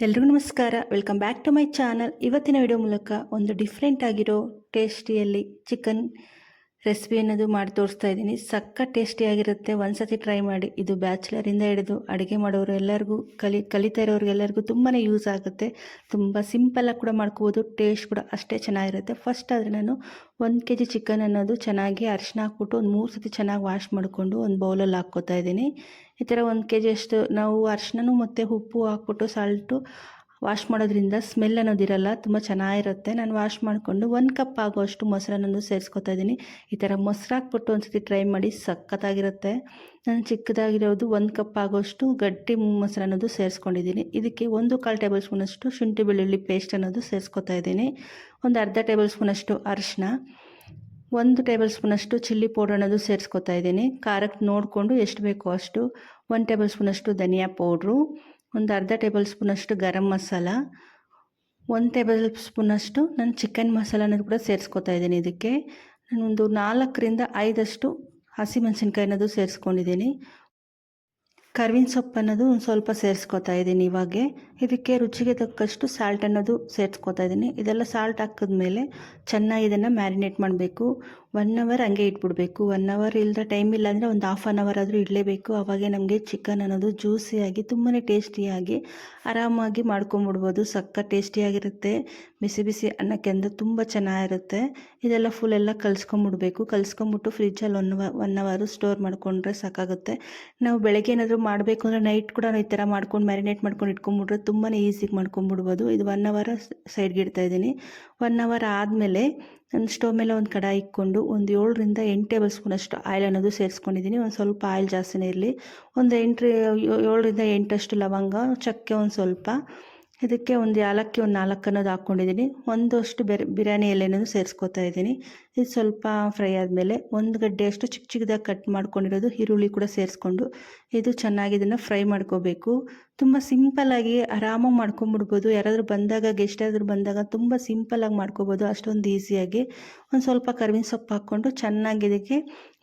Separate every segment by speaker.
Speaker 1: ಎಲ್ರಿಗೂ ನಮಸ್ಕಾರ. Welcome back to my channel ಇವತ್ತಿನ ವಿಡಿಯೋ ಮೂಲಕ ಒಂದು ಡಿಫ್ರೆಂಟ್ ಆಗಿರೋ ಟೇಸ್ಟಿಯಲ್ಲಿ ಚಿಕನ್ ರೆಸಿಪಿ ಅನ್ನೋದು ಮಾಡಿ ತೋರಿಸ್ತಾ ಇದ್ದೀನಿ. ಸಕ್ಕ ಟೇಸ್ಟಿಯಾಗಿರುತ್ತೆ ಒಂದ್ಸತಿ ಟ್ರೈ ಮಾಡಿ. ಇದು ಬ್ಯಾಚುಲರಿಂದ ಹಿಡಿದು ಅಡುಗೆ ಮಾಡೋರು ಎಲ್ಲರಿಗೂ, ಕಲಿ, ಕಲಿತಾ ಇರೋರಿಗೆಲ್ಲರಿಗೂ ತುಂಬಾ ಯೂಸ್ ಆಗುತ್ತೆ. ತುಂಬ ಸಿಂಪಲಾಗಿ ಕೂಡ ಮಾಡ್ಕೋಬೋದು. ಟೇಸ್ಟ್ ಕೂಡ ಅಷ್ಟೇ ಚೆನ್ನಾಗಿರುತ್ತೆ. ಫಸ್ಟ್ ಆದರೆ ನಾನು ಒಂದು ಕೆ ಜಿ ಚಿಕನ್ ಅನ್ನೋದು ಚೆನ್ನಾಗಿ ಅರಿಶಿನ ಹಾಕ್ಬಿಟ್ಟು ಒಂದು ಮೂರು ಸತಿ ಚೆನ್ನಾಗಿ ವಾಶ್ ಮಾಡಿಕೊಂಡು ಒಂದು ಬೌಲಲ್ಲಿ ಹಾಕ್ಕೋತಾ ಇದ್ದೀನಿ. ಈ ಥರ ಒಂದು ಕೆ ಜಿಯಷ್ಟು ನಾವು ಅರಿಶಿನೂ ಮತ್ತು ಉಪ್ಪು ಹಾಕ್ಬಿಟ್ಟು ಸಾಲ್ಟು ವಾಶ್ ಮಾಡೋದ್ರಿಂದ ಸ್ಮೆಲ್ ಅನ್ನೋದಿರಲ್ಲ ತುಂಬ ಚೆನ್ನಾಗಿರುತ್ತೆ. ನಾನು ವಾಶ್ ಮಾಡಿಕೊಂಡು ಒಂದು ಕಪ್ ಆಗೋಷ್ಟು ಮೊಸರನ್ನು ಸೇರಿಸ್ಕೊತಾ ಇದ್ದೀನಿ. ಈ ಥರ ಮೊಸರು ಹಾಕ್ಬಿಟ್ಟು ಒಂದು ಸತಿ ಟ್ರೈ ಮಾಡಿ ಸಖತ್ತಾಗಿರುತ್ತೆ. ನಾನು ಚಿಕ್ಕದಾಗಿರೋದು ಒಂದು ಕಪ್ ಆಗೋಷ್ಟು ಗಟ್ಟಿ ಮೊಸರು ಅನ್ನೋದು ಸೇರಿಸ್ಕೊಂಡಿದ್ದೀನಿ. ಇದಕ್ಕೆ ಒಂದು ಕಾಲು ಟೇಬಲ್ ಸ್ಪೂನಷ್ಟು ಶುಂಠಿ ಬೆಳ್ಳುಳ್ಳಿ ಪೇಸ್ಟ್ ಅನ್ನೋದು ಸೇರಿಸ್ಕೊತಾ ಇದ್ದೀನಿ. ಒಂದು ಅರ್ಧ ಟೇಬಲ್ ಸ್ಪೂನಷ್ಟು ಅರಿಶಿನ ಒಂದು ಟೇಬಲ್ ಸ್ಪೂನಷ್ಟು ಚಿಲ್ಲಿ ಪೌಡರ್ ಅನ್ನೋದು ಸೇರಿಸ್ಕೊತಾ ಇದ್ದೀನಿ. ಖಾರಕ್ಕೆ ನೋಡಿಕೊಂಡು ಎಷ್ಟು ಬೇಕೋ ಅಷ್ಟು. ಒಂದು ಟೇಬಲ್ ಸ್ಪೂನಷ್ಟು ಧನಿಯಾ ಪೌಡ್ರು ಒಂದು ಅರ್ಧ ಟೇಬಲ್ ಸ್ಪೂನಷ್ಟು ಗರಂ ಮಸಾಲ, ಒಂದು ಟೇಬಲ್ ಸ್ಪೂನಷ್ಟು ನಾನು ಚಿಕನ್ ಮಸಾಲ ಅನ್ನೋದು ಕೂಡ ಸೇರಿಸ್ಕೊತಾ ಇದ್ದೀನಿ ಇದಕ್ಕೆ. ನಾನೊಂದು ನಾಲ್ಕರಿಂದ ಐದಷ್ಟು ಹಸಿಮೆಣಸಿನ್ಕಾಯಿ ಅನ್ನೋದು ಸೇರಿಸ್ಕೊಂಡಿದ್ದೀನಿ. ಕರ್ವಿನ ಸೊಪ್ಪು ಅನ್ನೋದು ಒಂದು ಸ್ವಲ್ಪ ಸೇರಿಸ್ಕೊತಾ ಇದ್ದೀನಿ ಇವಾಗೆ. ಇದಕ್ಕೆ ರುಚಿಗೆ ತಕ್ಕಷ್ಟು ಸಾಲ್ಟ್ ಅನ್ನೋದು ಸೇರಿಸ್ಕೊತಾ ಇದ್ದೀನಿ. ಇದೆಲ್ಲ ಸಾಲ್ಟ್ ಹಾಕಿದ್ಮೇಲೆ ಚೆನ್ನಾಗಿ ಇದನ್ನು ಮ್ಯಾರಿನೇಟ್ ಮಾಡಬೇಕು. ಒನ್ ಅವರ್ ಹಂಗೆ ಇಟ್ಬಿಡಬೇಕು. ಒನ್ ಅವರ್ ಇಲ್ಲದ ಟೈಮ್ ಇಲ್ಲ ಅಂದರೆ ಒಂದು ಹಾಫ್ ಆನ್ ಅವರ್ ಆದರೂ ಇಡಲೇಬೇಕು. ಅವಾಗೆ ನಮಗೆ ಚಿಕನ್ ಅನ್ನೋದು ಜ್ಯೂಸಿಯಾಗಿ ತುಂಬಾ ಟೇಸ್ಟಿಯಾಗಿ ಆರಾಮಾಗಿ ಮಾಡ್ಕೊಂಬಿಡ್ಬೋದು. ಸಕ್ಕ ಟೇಸ್ಟಿಯಾಗಿರುತ್ತೆ ಬಿಸಿ ಬಿಸಿ ಅನ್ನಕ್ಕೆ ಅಂದರೆ ತುಂಬ ಚೆನ್ನಾಗಿರುತ್ತೆ. ಇದೆಲ್ಲ ಫುಲ್ ಎಲ್ಲ ಕಲಿಸ್ಕೊಂಬಿಡ್ಬೇಕು. ಕಲ್ಸ್ಕೊಂಬಿಟ್ಟು ಫ್ರಿಜ್ಜಲ್ಲಿ ಒನ್ ಒನ್ ಅವರು ಸ್ಟೋರ್ ಮಾಡಿಕೊಂಡ್ರೆ ಸಾಕಾಗುತ್ತೆ. ನಾವು ಬೆಳಗ್ಗೆ ಏನಾದರೂ ಮಾಡಬೇಕು ಅಂದರೆ ನೈಟ್ ಕೂಡ ಈ ಥರ ಮಾಡ್ಕೊಂಡು ಮ್ಯಾರಿನೇಟ್ ಮಾಡ್ಕೊಂಡು ಇಟ್ಕೊಂಬಿಟ್ರೆ ತುಂಬಾ ಈಸಿಗೆ ಮಾಡ್ಕೊಂಬಿಡ್ಬೋದು ಇದು ಒನ್ ಅವರ್ ಸೈಡ್ಗೆ ಇಡ್ತಾ ಇದ್ದೀನಿ. ಒನ್ ಅವರ್ ಆದಮೇಲೆ ನಾನು ಸ್ಟವ್ ಮೇಲೆ ಒಂದು ಕಡಾಯಿ ಇಕ್ಕೊಂಡು ಒಂದು ಏಳರಿಂದ ಎಂಟು ಟೇಬಲ್ ಸ್ಪೂನ್ ಅಷ್ಟು ಆಯಿಲ್ ಅನ್ನೋದು ಸೇರಿಸ್ಕೊಂಡಿದ್ದೀನಿ. ಒಂದು ಸ್ವಲ್ಪ ಆಯಿಲ್ ಜಾಸ್ತಿನೇ ಇರಲಿ. ಒಂದು ಎಂಟು ಏಳರಿಂದ ಎಂಟಷ್ಟು ಲವಂಗ, ಚಕ್ಕೆ ಒಂದು ಸ್ವಲ್ಪ. ಇದಕ್ಕೆ ಒಂದು ಏಲಕ್ಕಿ ಒಂದು ನಾಲ್ಕು ಅನ್ನೋದು ಹಾಕ್ಕೊಂಡಿದ್ದೀನಿ. ಒಂದಷ್ಟು ಬೆರೆ, ಬಿರಿಯಾನಿ ಎಲೆನೂ ಸೇರಿಸ್ಕೊತಾ ಇದ್ದೀನಿ. ಇದು ಸ್ವಲ್ಪ ಫ್ರೈ ಆದಮೇಲೆ ಒಂದು ಗಡ್ಡೆಯಷ್ಟು ಚಿಕ್ಕ ಚಿಕ್ಕದಾಗಿ ಕಟ್ ಮಾಡ್ಕೊಂಡಿರೋದು ಈರುಳ್ಳಿ ಕೂಡ ಸೇರಿಸ್ಕೊಂಡು ಇದು ಚೆನ್ನಾಗಿ ಇದನ್ನು ಫ್ರೈ ಮಾಡ್ಕೋಬೇಕು. ತುಂಬ ಸಿಂಪಲ್ಲಾಗಿ ಆರಾಮಾಗಿ ಮಾಡ್ಕೊಂಬಿಡ್ಬೋದು. ಯಾರಾದರೂ ಬಂದಾಗ ಗೆಸ್ಟ್ ಆದರೂ ಬಂದಾಗ ತುಂಬ ಸಿಂಪಲ್ಲಾಗಿ ಮಾಡ್ಕೋಬೋದು. ಅಷ್ಟೊಂದು ಈಸಿಯಾಗಿ ಒಂದು ಸ್ವಲ್ಪ ಕರ್ಬೇವಿನ ಸೊಪ್ಪು ಹಾಕ್ಕೊಂಡು ಚೆನ್ನಾಗಿ ಇದಕ್ಕೆ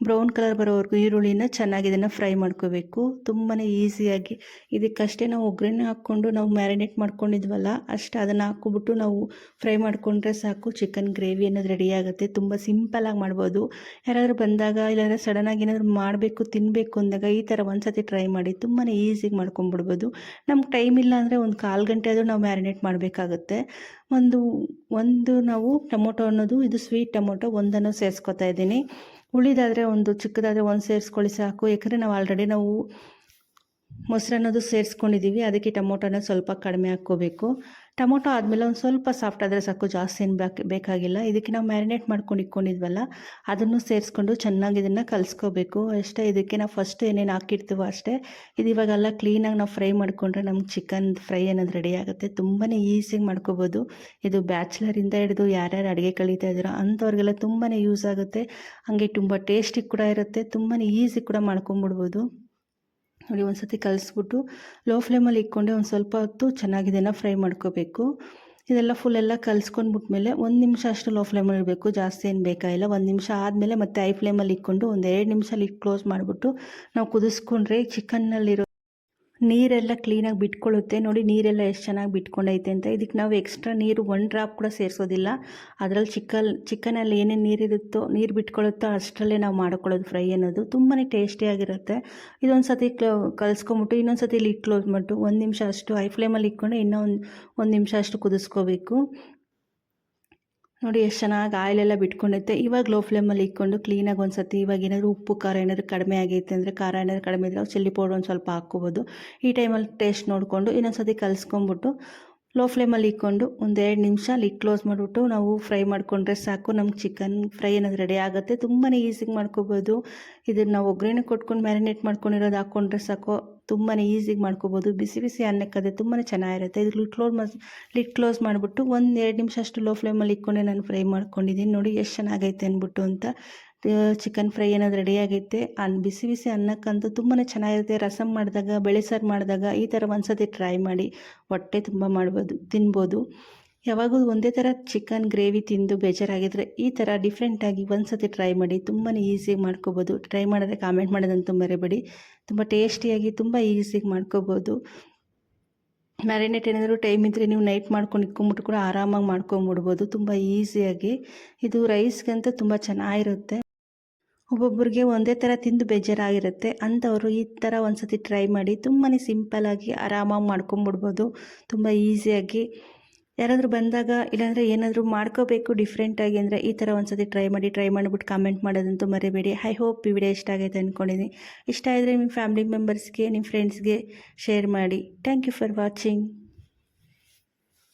Speaker 1: ಬ್ರೌನ್ ಕಲರ್ ಬರೋವರೆಗೂ ಈರುಳ್ಳಿನ ಚೆನ್ನಾಗಿ ಇದನ್ನು ಫ್ರೈ ಮಾಡ್ಕೋಬೇಕು. ತುಂಬಾ ಈಸಿಯಾಗಿ ಇದಕ್ಕಷ್ಟೇ ನಾವು ಒಗ್ಗರಣೆ ಹಾಕ್ಕೊಂಡು ನಾವು ಮ್ಯಾರಿನೇಟ್ ಮಾಡ್ಕೊಂಡಿದ್ವಲ್ಲ, ಅಷ್ಟು ಅದನ್ನು ಹಾಕ್ಕೊಬಿಟ್ಟು ನಾವು ಫ್ರೈ ಮಾಡಿಕೊಂಡ್ರೆ ಸಾಕು. ಚಿಕನ್ ಗ್ರೇವಿ ಅನ್ನೋದು ರೆಡಿ ಆಗುತ್ತೆ. ತುಂಬ ಸಿಂಪಲಾಗಿ ಮಾಡ್ಬೋದು. ಯಾರಾದರೂ ಬಂದಾಗ ಇಲ್ಲಾಂದರೆ ಸಡನ್ನಾಗಿ ಏನಾದರೂ ಮಾಡಬೇಕು ತಿನ್ನಬೇಕು ಅಂದಾಗ ಈ ಥರ ಒಂದು ಸತಿ ಟ್ರೈ ಮಾಡಿ ತುಂಬಾ ಈಸಿಗೆ ಮಾಡ್ಕೊಂಬಿಡ್ಬೋದು ನಮ್ಗೆ ಟೈಮ್ ಇಲ್ಲ ಅಂದರೆ ಒಂದು ಕಾಲು ಗಂಟೆ ಆದರೂ ನಾವು ಮ್ಯಾರಿನೇಟ್ ಮಾಡಬೇಕಾಗುತ್ತೆ. ಒಂದು ಒಂದು ನಾವು ಟೊಮೊಟೊ ಅನ್ನೋದು, ಇದು ಸ್ವೀಟ್ ಟೊಮೊಟೊ ಒಂದನ್ನು ಸೇರಿಸ್ಕೊತಾ ಇದ್ದೀನಿ. ಉಳಿದಾದರೆ ಒಂದು, ಚಿಕ್ಕದಾದರೆ ಒಂದು ಸೇರಿಸ್ಕೊಳ್ಳಿ ಸಾಕು. ಯಾಕಂದರೆ ನಾವು ಆಲ್ರೆಡಿ ನಾವು ಮೊಸರು ಅನ್ನೋದು ಸೇರಿಸ್ಕೊಂಡಿದ್ದೀವಿ ಅದಕ್ಕೆ ಟೊಮೊಟೊನ ಸ್ವಲ್ಪ ಕಡಿಮೆ ಹಾಕ್ಕೋಬೇಕು. ಟೊಮೊಟೊ ಆದಮೇಲೆ ಒಂದು ಸ್ವಲ್ಪ ಸಾಫ್ಟ್ ಆದರೆ ಸಾಕು, ಜಾಸ್ತಿ ಏನು ಬೇಕು ಬೇಕಾಗಿಲ್ಲ. ಇದಕ್ಕೆ ನಾವು ಮ್ಯಾರಿನೇಟ್ ಮಾಡ್ಕೊಂಡು ಇಟ್ಕೊಂಡಿದ್ವಲ್ಲ, ಅದನ್ನು ಸೇರಿಸ್ಕೊಂಡು ಚೆನ್ನಾಗಿ ಇದನ್ನು ಕಲಿಸ್ಕೋಬೇಕು. ಅಷ್ಟೇ ಇದಕ್ಕೆ ನಾವು ಫಸ್ಟ್ ಏನೇನು ಹಾಕಿರ್ತೀವೋ ಅಷ್ಟೇ. ಇದು ಇವಾಗೆಲ್ಲ ಕ್ಲೀನಾಗಿ ನಾವು ಫ್ರೈ ಮಾಡಿಕೊಂಡ್ರೆ ನಮ್ಗೆ ಚಿಕನ್ ಫ್ರೈ ಅನ್ನೋದು ರೆಡಿ ಆಗುತ್ತೆ. ತುಂಬಾ ಈಸಿಯಾಗಿ ಮಾಡ್ಕೋಬೋದು. ಇದು ಬ್ಯಾಚುಲರಿಂದ ಹಿಡಿದು ಯಾರ್ಯಾರು ಅಡುಗೆ ಕಲಿತಾ ಇದ್ದೀರೋ ಅಂಥವ್ರಿಗೆಲ್ಲ ತುಂಬಾ ಯೂಸ್ ಆಗುತ್ತೆ. ಹಂಗೆ ತುಂಬ ಟೇಸ್ಟಿ ಕೂಡ ಇರುತ್ತೆ. ತುಂಬಾ ಈಸಿ ಕೂಡ ಮಾಡ್ಕೊಂಬಿಡ್ಬೋದು. ನೋಡಿ ಒಂದು ಸತಿ ಕಲಿಸ್ಬಿಟ್ಟು ಲೋ ಫ್ಲೇಮಲ್ಲಿ ಇಟ್ಕೊಂಡೆ ಒಂದು ಸ್ವಲ್ಪ ಹೊತ್ತು ಚೆನ್ನಾಗಿದನ್ನು ಫ್ರೈ ಮಾಡ್ಕೋಬೇಕು. ಇದೆಲ್ಲ ಫುಲ್ ಎಲ್ಲ ಕಲಿಸ್ಕೊಂಡ್ಬಿಟ್ಮೇಲೆ ಒಂದು ನಿಮಿಷ ಅಷ್ಟು ಲೋ ಫ್ಲೇಮಲ್ಲಿ ಇಡಬೇಕು. ಜಾಸ್ತಿ ಏನು ಬೇಕಾಗಿಲ್ಲ ಒಂದು ನಿಮಿಷ ಆದಮೇಲೆ ಮತ್ತೆ ಐ ಫ್ಲೇಮಲ್ಲಿ ಇಟ್ಕೊಂಡು ಒಂದು ಎರಡು ನಿಮಿಷ ಅಲ್ಲಿ ಕ್ಲೋಸ್ ಮಾಡಿಬಿಟ್ಟು ನಾವು ಕುದಿಸ್ಕೊಂಡ್ರೆ ಚಿಕನ್ನಲ್ಲಿರೋ ನೀರೆಲ್ಲ ಕ್ಲೀನಾಗಿ ಬಿಟ್ಕೊಳ್ಳುತ್ತೆ ನೋಡಿ ನೀರೆಲ್ಲ ಎಷ್ಟು ಚೆನ್ನಾಗಿ ಬಿಟ್ಕೊಂಡೈತೆ ಅಂತ. ಇದಕ್ಕೆ ನಾವು ಎಕ್ಸ್ಟ್ರಾ ನೀರು ಒನ್ ಡ್ರಾಪ್ ಕೂಡ ಸೇರಿಸೋದಿಲ್ಲ. ಅದರಲ್ಲಿ ಚಿಕನ್ ಚಿಕನಲ್ಲಿ ಏನೇನು ನೀರಿರುತ್ತೋ, ನೀರು ಬಿಟ್ಕೊಳ್ಳುತ್ತೋ ಅಷ್ಟರಲ್ಲೇ ನಾವು ಮಾಡ್ಕೊಳ್ಳೋದು ಫ್ರೈ ಅನ್ನೋದು ತುಂಬಾ ಟೇಸ್ಟಿಯಾಗಿರುತ್ತೆ ಇದೊಂದು ಸತಿ ಕ್ಲೋ ಕಲಿಸ್ಕೊಂಬಿಟ್ಟು ಇನ್ನೊಂದು ಸತಿ ಇಲ್ಲಿ ಮಾಡಿಟ್ಟು ಒಂದು ನಿಮಿಷ ಅಷ್ಟು ಹೈ ಫ್ಲೇಮಲ್ಲಿ ಇಟ್ಕೊಂಡು ಇನ್ನೂ ಒಂದು ಒಂದು ನಿಮಿಷ ಅಷ್ಟು ಕುದಿಸ್ಕೋಬೇಕು. ನೋಡಿ ಎಷ್ಟು ಚೆನ್ನಾಗಿ ಆಯಿಲೆಲ್ಲ ಬಿಟ್ಕೊಂಡೈತೆ ಇವಾಗ ಲೋ ಫ್ಲೇಮಲ್ಲಿ ಇಟ್ಕೊಂಡು ಕ್ಲೀನಾಗಿ ಒಂದು ಸತಿ ಇವಾಗ ಏನಾದರೂ ಉಪ್ಪು, ಖಾರ ಏನಾದರೂ ಕಡಿಮೆ ಆಗೈತೆ ಅಂದರೆ ಖಾರ ಏನಾದರೂ ಕಡಿಮೆ ಇದ್ದರೆ ಚಿಲ್ಲಿ ಪೌಡರ್ ಒಂದು ಸ್ವಲ್ಪ ಹಾಕ್ಕೋಬೋದು. ಈ ಟೈಮಲ್ಲಿ ಟೇಸ್ಟ್ ನೋಡಿಕೊಂಡು ಇನ್ನೊಂದು ಸತಿ ಕಲಿಸ್ಕೊಂಬಿಟ್ಟು ಲೋ ಫ್ಲೇಮಲ್ಲಿ ಇಕ್ಕೊಂಡು ಒಂದು ಎರಡು ನಿಮಿಷ ಲಿಟ್ ಕ್ಲೋಸ್ ಮಾಡಿಬಿಟ್ಟು ನಾವು ಫ್ರೈ ಮಾಡಿಕೊಂಡ್ರೆ ಸಾಕು. ನಮ್ಗೆ ಚಿಕನ್ ಫ್ರೈ ಅನ್ನೋದು ರೆಡಿ ಆಗುತ್ತೆ. ತುಂಬಾ ಈಸಿಗೆ ಮಾಡ್ಕೋಬೋದು. ಇದನ್ನು ನಾವು ಒಗ್ಗರಣೆ ಕೊಟ್ಕೊಂಡು ಮ್ಯಾರಿನೇಟ್ ಮಾಡ್ಕೊಂಡಿರೋದು ಹಾಕ್ಕೊಂಡ್ರೆ ಸಾಕು. ತುಂಬಾ ಈಸಿಗೆ ಮಾಡ್ಕೋಬೋದು. ಬಿಸಿ ಬಿಸಿ ಅನ್ನಕ್ಕದೆ ತುಂಬಾ ಚೆನ್ನಾಗಿರುತ್ತೆ. ಇದು ಲಿಟ್ ಕ್ಲೋಸ್ ಮಸ್ ಲಿಟ್ ಕ್ಲೋಸ್ ಮಾಡಿಬಿಟ್ಟು ಒಂದು ಎರಡು ನಿಮಿಷ ಅಷ್ಟು ಲೋ ಫ್ಲೇಮಲ್ಲಿ ಇಟ್ಕೊಂಡೆ ನಾನು ಫ್ರೈ ಮಾಡ್ಕೊಂಡಿದ್ದೀನಿ ನೋಡಿ ಎಷ್ಟು ಚೆನ್ನಾಗೈತೆ ಅಂದ್ಬಿಟ್ಟು ಅಂತ. ಚಿಕನ್ ಫ್ರೈ ಏನಾದ್ರು ರೆಡಿ ಅನ್ ಬಿಸಿ ಬಿಸಿ ಅನ್ನಕ್ಕಂತೂ ತುಂಬಾ ಚೆನ್ನಾಗಿರುತ್ತೆ. ರಸಮ್ ಮಾಡಿದಾಗ, ಬೆಳೆ ಸಾರು ಮಾಡಿದಾಗ ಈ ಥರ ಒಂದ್ಸತಿ ಟ್ರೈ ಮಾಡಿ. ಹೊಟ್ಟೆ ತುಂಬ ಮಾಡ್ಬೋದು, ತಿನ್ಬೋದು. ಯಾವಾಗೂ ಒಂದೇ ಥರ ಚಿಕನ್ ಗ್ರೇವಿ ತಿಂದು ಬೇಜಾರಾಗಿದ್ದರೆ ಈ ಥರ ಡಿಫ್ರೆಂಟಾಗಿ ಒಂದು ಸತಿ ಟ್ರೈ ಮಾಡಿ ತುಂಬಾ ಈಸಿಯಾಗಿ ಮಾಡ್ಕೋಬೋದು. ಟ್ರೈ ಮಾಡಿದ್ರೆ ಕಾಮೆಂಟ್ ಮಾಡೋದಂತೂ ಮರಿಬೇಡಿ. ತುಂಬ ಟೇಸ್ಟಿಯಾಗಿ ತುಂಬ ಈಸಿಯಾಗಿ ಮಾಡ್ಕೋಬೋದು. ಮ್ಯಾರಿನೇಟ್ ಏನಾದರೂ ಟೈಮ್ ಇದ್ದರೆ ನೀವು ನೈಟ್ ಮಾಡ್ಕೊಂಡು ಇಟ್ಕೊಂಬಿಟ್ಟು ಕೂಡ ಆರಾಮಾಗಿ ಮಾಡ್ಕೊಂಬಿಡ್ಬೋದು ತುಂಬ ಈಸಿಯಾಗಿ. ಇದು ರೈಸ್ಗಂತೂ ತುಂಬ ಚೆನ್ನಾಗಿರುತ್ತೆ. ಒಬ್ಬೊಬ್ಬರಿಗೆ ಒಂದೇ ಥರ ತಿಂದು ಬೇಜಾರಾಗಿರುತ್ತೆ. ಅಂಥವರು ಈ ಥರ ಒಂದು ಸತಿ ಟ್ರೈ ಮಾಡಿ ತುಂಬಾ ಸಿಂಪಲ್ಲಾಗಿ ಆರಾಮಾಗಿ ಮಾಡ್ಕೊಂಬಿಡ್ಬೋದು ತುಂಬ ಈಸಿಯಾಗಿ. ಯಾರಾದರೂ ಬಂದಾಗ ಇಲ್ಲಾಂದರೆ ಏನಾದರೂ ಮಾಡ್ಕೋಬೇಕು ಡಿಫ್ರೆಂಟಾಗಿ ಅಂದರೆ ಈ ಥರ ಒಂದು ಸತಿ ಟ್ರೈ ಮಾಡಿ ಟ್ರೈ ಮಾಡಿಬಿಟ್ಟು ಕಾಮೆಂಟ್ ಮಾಡೋದಂತೂ ಮರಿಬೇಡಿ. ಐ ಹೋಪ್ ಈ ವಿಡಿಯೋ ಇಷ್ಟ ಆಗೈತೆ ಅಂದ್ಕೊಂಡಿದ್ದೀನಿ ಇಷ್ಟ ಆದರೆ ನಿಮ್ಮ ಫ್ಯಾಮಿಲಿ ಮೆಂಬರ್ಸ್ಗೆ ನಿಮ್ಮ ಫ್ರೆಂಡ್ಸ್ಗೆ ಶೇರ್ ಮಾಡಿ. Thank you for watching